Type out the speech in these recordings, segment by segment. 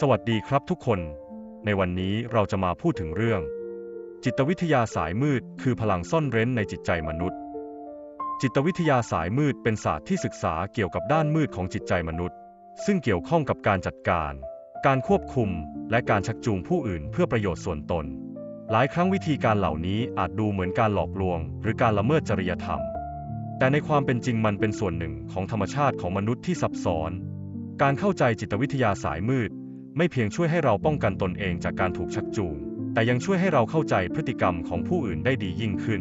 สวัสดีครับทุกคน ในวันนี้เราจะมาพูดถึงเรื่อง จิตวิทยาสายมืด คือพลังซ่อนเร้นในจิตใจมนุษย์ จิตวิทยาสายมืดเป็นศาสตร์ที่ศึกษาเกี่ยวกับด้านมืดของจิตใจมนุษย์ ซึ่งเกี่ยวข้องกับการจัดการ การควบคุม และการชักจูงผู้อื่นเพื่อประโยชน์ส่วนตน หลายครั้งวิธีการเหล่านี้อาจดูเหมือนการหลอกลวง หรือการละเมิดจริยธรรม แต่ในความเป็นจริงมันเป็นส่วนหนึ่งของธรรมชาติของมนุษย์ที่ซับซ้อน การเข้าใจจิตวิทยาสายมืด ไม่เพียงช่วยให้เราป้องกันตนเองจากการถูกชักจูง แต่ยังช่วยให้เราเข้าใจพฤติกรรมของผู้อื่นได้ดียิ่งขึ้น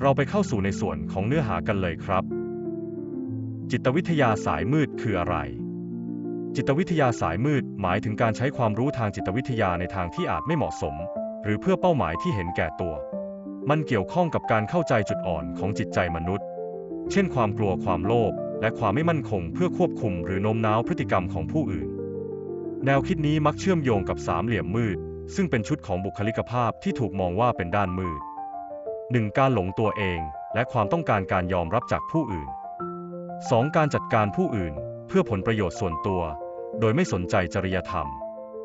เราไปเข้าสู่ในส่วนของเนื้อหากันเลยครับ จิตวิทยาสายมืดคืออะไร จิตวิทยาสายมืดหมายถึงการใช้ความรู้ทางจิตวิทยาในทางที่อาจไม่เหมาะสม หรือเพื่อเป้าหมายที่เห็นแก่ตัว มันเกี่ยวข้องกับการเข้าใจจุดอ่อนของจิตใจมนุษย์ เช่น ความกลัวความโลภและความไม่มั่นคงเพื่อควบคุมหรือโน้มน้าวพฤติกรรมของผู้อื่น แนวคิดนี้มักเชื่อมโยงกับสามเหลี่ยมมืด ซึ่งเป็นชุดของบุคลิกภาพที่ถูกมองว่าเป็นด้านมืด 1. การหลงตัวเองและความต้องการการยอมรับจากผู้อื่น 2. การจัดการผู้อื่นเพื่อผลประโยชน์ส่วนตัว โดยไม่สนใจจริยธรรม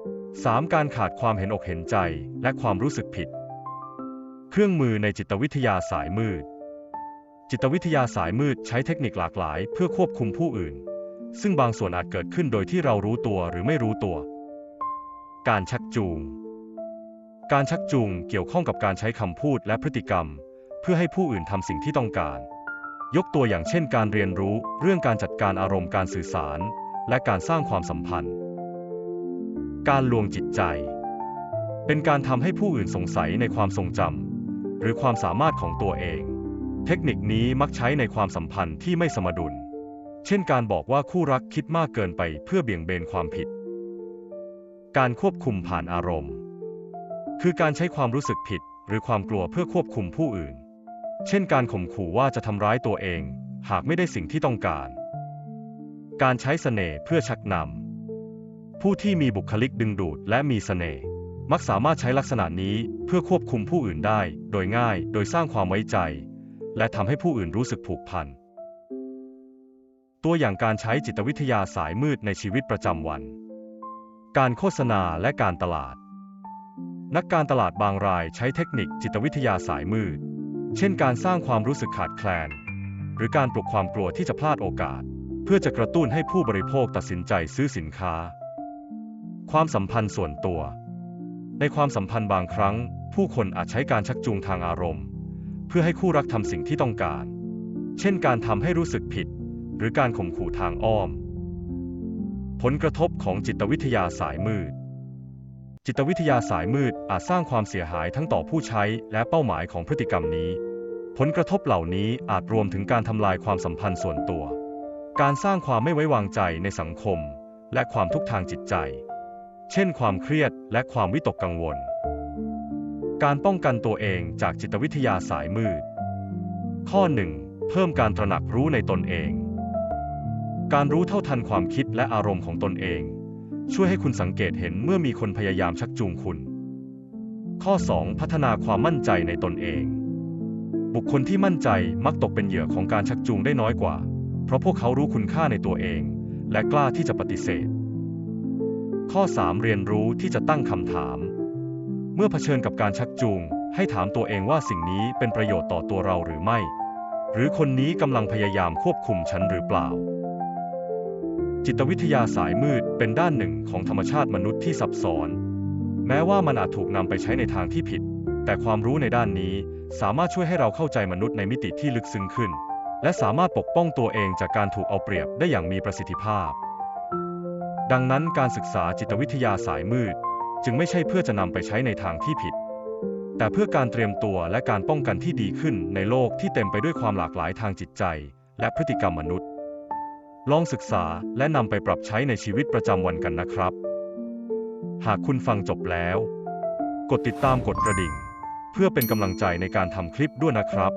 3. การขาดความเห็นอกเห็นใจและความรู้สึกผิด เครื่องมือในจิตวิทยาสายมืด จิตวิทยาสายมืดใช้เทคนิคหลากหลายเพื่อควบคุมผู้อื่น ซึ่งบางส่วนอาจเกิดขึ้นโดยที่เรารู้ตัวหรือไม่รู้ตัว การชักจูง การชักจูงเกี่ยวข้องกับการใช้คำพูดและพฤติกรรม เพื่อให้ผู้อื่นทำสิ่งที่ต้องการ ยกตัวอย่างเช่น การเรียนรู้เรื่องการจัดการอารมณ์การสื่อสาร และการสร้างความสัมพันธ์ การลวงจิตใจ เป็นการทำให้ผู้อื่นสงสัยในความทรงจำหรือความสามารถของตัวเอง เทคนิคนี้มักใช้ในความสัมพันธ์ที่ไม่สมดุล เช่นการบอกว่าคู่รักคิดมากเกินไปเพื่อเบี่ยงเบนความผิด การควบคุมผ่านอารมณ์ คือการใช้ความรู้สึกผิดหรือความกลัวเพื่อควบคุมผู้อื่น เช่นการข่มขู่ว่าจะทำร้ายตัวเอง หากไม่ได้สิ่งที่ต้องการ การใช้เสน่ห์เพื่อชักนำ ผู้ที่มีบุคลิกดึงดูดและมีเสน่ห์มักสามารถใช้ลักษณะนี้เพื่อควบคุมผู้อื่นได้ โดยง่าย โดยสร้างความไว้ใจ และทำให้ผู้อื่นรู้สึกผูกพัน ตัวอย่างการใช้จิตวิทยาสายมืดในชีวิตประจำวัน การโฆษณาและการตลาด นักการตลาดบางรายใช้เทคนิคจิตวิทยาสายมืด เช่นการสร้างความรู้สึกขาดแคลน หรือการปลุกความกลัวที่จะพลาดโอกาส เพื่อจะกระตุ้นให้ผู้บริโภคตัดสินใจซื้อสินค้า ความสัมพันธ์ส่วนตัว ในความสัมพันธ์บางครั้ง ผู้คนอาจใช้การชักจูงทางอารมณ์ เพื่อให้คู่รักทำสิ่งที่ต้องการ เช่นการทำให้รู้สึกผิด หรือการข่มขู่ทางอ้อม ผลกระทบของจิตวิทยาสายมืด จิตวิทยาสายมืดอาจสร้างความเสียหายทั้งต่อผู้ใช้และเป้าหมายของพฤติกรรมนี้ ผลกระทบเหล่านี้อาจรวมถึงการทำลายความสัมพันธ์ส่วนตัว การสร้างความไม่ไว้วางใจในสังคม และความทุกข์ทางจิตใจ เช่น ความเครียดและความวิตกกังวล การป้องกันตัวเองจากจิตวิทยาสายมืด ข้อ 1. เพิ่มการตระหนักรู้ในตนเอง การรู้เท่าทันความคิดและอารมณ์ของตนเอง ช่วยให้คุณสังเกตเห็นเมื่อมีคนพยายามชักจูงคุณ ข้อ 2. พัฒนาความมั่นใจในตนเอง บุคคลที่มั่นใจมักตกเป็นเหยื่อของการชักจูงได้น้อยกว่า เพราะพวกเขารู้คุณค่าในตัวเอง และกล้าที่จะปฏิเสธ ข้อ 3. เรียนรู้ที่จะตั้งคำถาม เมื่อเผชิญกับการชักจูง ให้ถามตัวเองว่าสิ่งนี้เป็นประโยชน์ต่อตัวเราหรือไม่ หรือคนนี้กำลังพยายามควบคุมฉันหรือเปล่า จิตวิทยาสายมืดเป็นด้านหนึ่งของธรรมชาติมนุษย์ที่ซับซ้อน แม้ว่ามันอาจถูกนำไปใช้ในทางที่ผิด แต่ความรู้ในด้านนี้สามารถช่วยให้เราเข้าใจมนุษย์ในมิติที่ลึกซึ้งขึ้น และสามารถปกป้องตัวเองจากการถูกเอาเปรียบได้อย่างมีประสิทธิภาพ ดังนั้นการศึกษาจิตวิทยาสายมืด จึงไม่ใช่เพื่อจะนำไปใช้ในทางที่ผิด แต่เพื่อการเตรียมตัวและการป้องกันที่ดีขึ้นในโลกที่เต็มไปด้วยความหลากหลายทางจิตใจ และพฤติกรรมมนุษย์ ลองศึกษาและนำไปปรับใช้ในชีวิตประจำวันกันนะครับ หากคุณฟังจบแล้ว กดติดตามกดกระดิ่ง เพื่อเป็นกำลังใจในการทำคลิปด้วยนะครับ